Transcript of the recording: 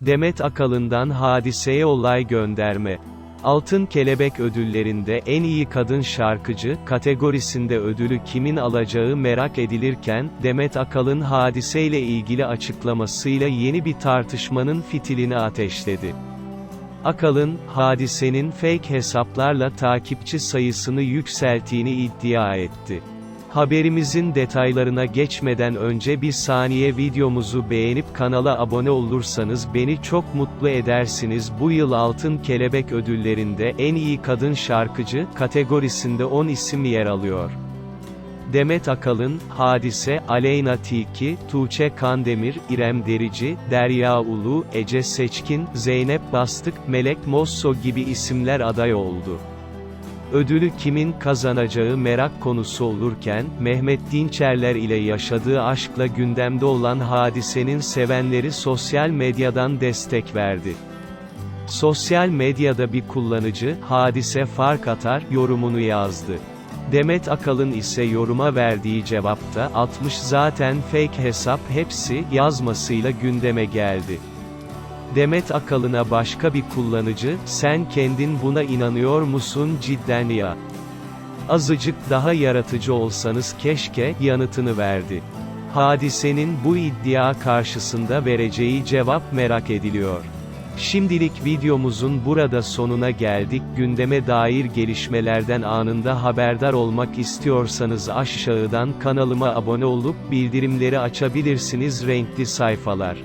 Demet Akalın'dan hadiseye olay gönderme. Altın Kelebek ödüllerinde en iyi kadın şarkıcı kategorisinde ödülü kimin alacağı merak edilirken, Demet Akalın hadiseyle ilgili açıklamasıyla yeni bir tartışmanın fitilini ateşledi. Akalın, hadisenin fake hesaplarla takipçi sayısını yükselttiğini iddia etti. Haberimizin detaylarına geçmeden önce bir saniye videomuzu beğenip kanala abone olursanız beni çok mutlu edersiniz. Bu yıl Altın Kelebek ödüllerinde en iyi kadın şarkıcı kategorisinde 10 isim yer alıyor. Demet Akalın, Hadise, Aleyna Tilki, Tuğçe Kandemir, İrem Derici, Derya Ulu, Ece Seçkin, Zeynep Bastık, Melek Mosso gibi isimler aday oldu. Ödülü kimin kazanacağı merak konusu olurken, Mehmet Dinçerler ile yaşadığı aşkla gündemde olan hadisenin sevenleri sosyal medyadan destek verdi. Sosyal medyada bir kullanıcı, hadise fark atar, yorumunu yazdı. Demet Akalın ise yoruma verdiği cevapta, 60 zaten fake hesap hepsi, yazmasıyla gündeme geldi. Demet Akalın'a başka bir kullanıcı, sen kendin buna inanıyor musun cidden ya? Azıcık daha yaratıcı olsanız keşke, yanıtını verdi. Hadisenin bu iddia karşısında vereceği cevap merak ediliyor. Şimdilik videomuzun burada sonuna geldik. Gündeme dair gelişmelerden anında haberdar olmak istiyorsanız aşağıdan kanalıma abone olup bildirimleri açabilirsiniz renkli sayfalar.